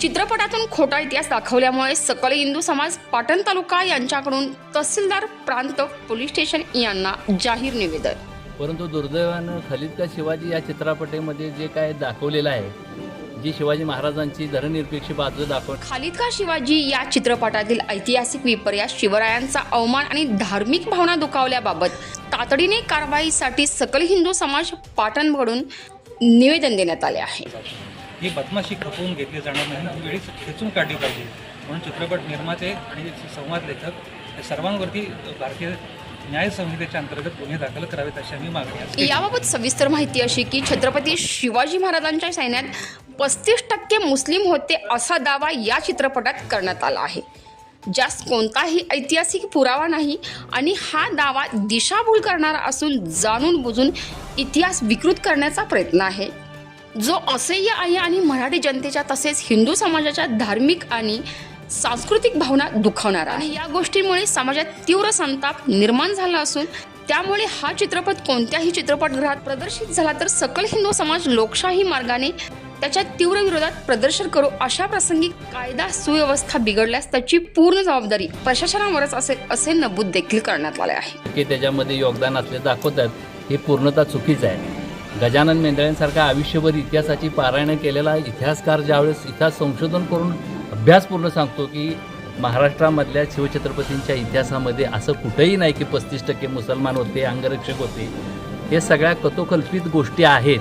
चित्रपटातून खोटा इतिहास दाखवल्यामुळे सकल हिंदू समाज पाटण तालुका यांच्याकडून तहसीलदार प्रांत पोलीस स्टेशन यांना जाहीर निवेदन. परंतु दुर्दैवानं खलिद का शिवाजी या चित्रपटामध्ये जे काय दाखवलेलं आहे जी शिवाजी महाराजांची धर्मनिरपेक्ष बाजू दाखव खालिद का शिवाजी या चित्रपटातील ऐतिहासिक विपर्यास शिवरायांचा अवमान आणि धार्मिक भावना दुखावल्याबाबत तातडीने कारवाईसाठी सकल हिंदू समाज पाटणकडून निवेदन देण्यात आले आहे. ही बदमाशी खपवून घेतली जाणार नाही. ही वेळीच खेचून काढली पाहिजे. म्हणून चित्रपट निर्माते आणि संवाद लेखक सर्वांवरती भारतीय न्याय संहितेच्या अंतर्गत गुन्हे दाखल करावेत अशी आम्ही मागणी याबाबत सविस्तर माहिती अशी की छत्रपती शिवाजी महाराजांच्या सैन्यात पस्तीस टक्के मुस्लिम होते असा दावा या चित्रपटात करण्यात आला आहे. ज्यास कोणताही ऐतिहासिक पुरावा नाही आणि हा दावा दिशाभूल करणारा असून जाणून बुजून इतिहास विकृत करण्याचा प्रयत्न आहे. जो असह्य आहे आणि मराठी जनतेच्या तसेच हिंदू समाजाच्या धार्मिक आणि सांस्कृतिक भावना दुखावणारा आहे. या गोष्टीमुळे समाजात तीव्र संताप निर्माण झाला असून त्यामुळे हा चित्रपट कोणत्याही चित्रपटगृहात प्रदर्शित झाला तर सकल हिंदू समाज लोकशाही मार्गाने त्याच्या तीव्र विरोधात प्रदर्शन करू अशा प्रसंगी कायदा सुव्यवस्था बिघडल्यास त्याची पूर्ण जबाबदारी प्रशासनावरच असेल असे नमूद देखील करण्यात आले आहे. की त्याच्यामध्ये योगदान असले दाखवतात हे पूर्णतः चुकीचं आहे. गजानन मेंदळ्यांसारखा आयुष्यभर इतिहासाची पारायण केलेला इतिहासकार ज्यावेळेस इतिहास संशोधन करून अभ्यासपूर्ण सांगतो की महाराष्ट्रामधल्या शिवछत्रपतींच्या इतिहासामध्ये असं कुठंही नाही की पस्तीस टक्के मुसलमान होते अंगरक्षक होते. हे सगळ्या कथोकल्पित गोष्टी आहेत.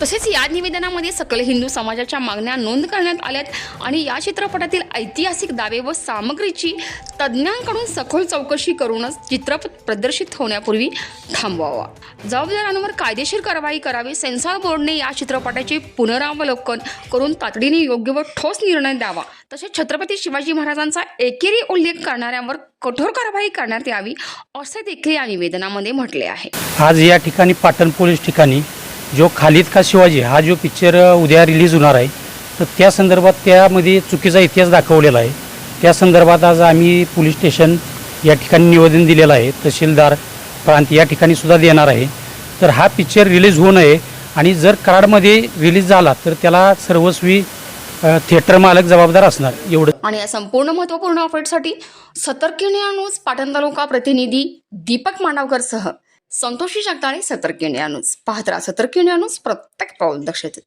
तसेच या निवेदनामध्ये सकल हिंदू समाजाच्या मागण्या नोंद करण्यात आल्यात आणि या चित्रपटातील ऐतिहासिक दावे व सामग्रीची तज्ज्ञांकडून सखोल चौकशी करूनच चित्रपट प्रदर्शित होण्यापूर्वी थांबवावा. जबाबदारांवर कायदेशीर कारवाई करावी सेन्सॉर बोर्डने या चित्रपटाचे पुनरावलोकन करून तातडीने योग्य व ठोस निर्णय द्यावा. तसेच छत्रपती शिवाजी महाराजांचा एकेरी उल्लेख करणाऱ्यांवर कठोर कारवाई करण्यात यावी असे देखील या निवेदनामध्ये म्हटले आहे. आज या ठिकाणी पाटण पोलीस ठिकाणी जो खालिद का शिवाजी हा जो पिक्चर उद्या रिलीज होणार आहे तर त्या संदर्भात त्यामध्ये चुकीचा इतिहास दाखवलेला आहे. त्या संदर्भात आज आम्ही पोलीस स्टेशन या ठिकाणी निवेदन दिलेलं आहे. तहसीलदार प्रांत या ठिकाणी सुद्धा देणार आहे. तर हा पिक्चर रिलीज होऊ नये आणि जर कराडमध्ये रिलीज झाला तर त्याला सर्वस्वी थिएटर मालक जबाबदार असणार. एवढं. आणि या संपूर्ण महत्त्वपूर्ण अपडेटसाठी सतर्क अनुज न्यूज पाटण तालुका प्रतिनिधी दीपक मांडवकर सह संतोषी जगदाळे सतर्क इंडिया न्यूज. पाहत राहा सतर्क इंडिया न्यूज प्रत्येक पाऊल दक्षतेच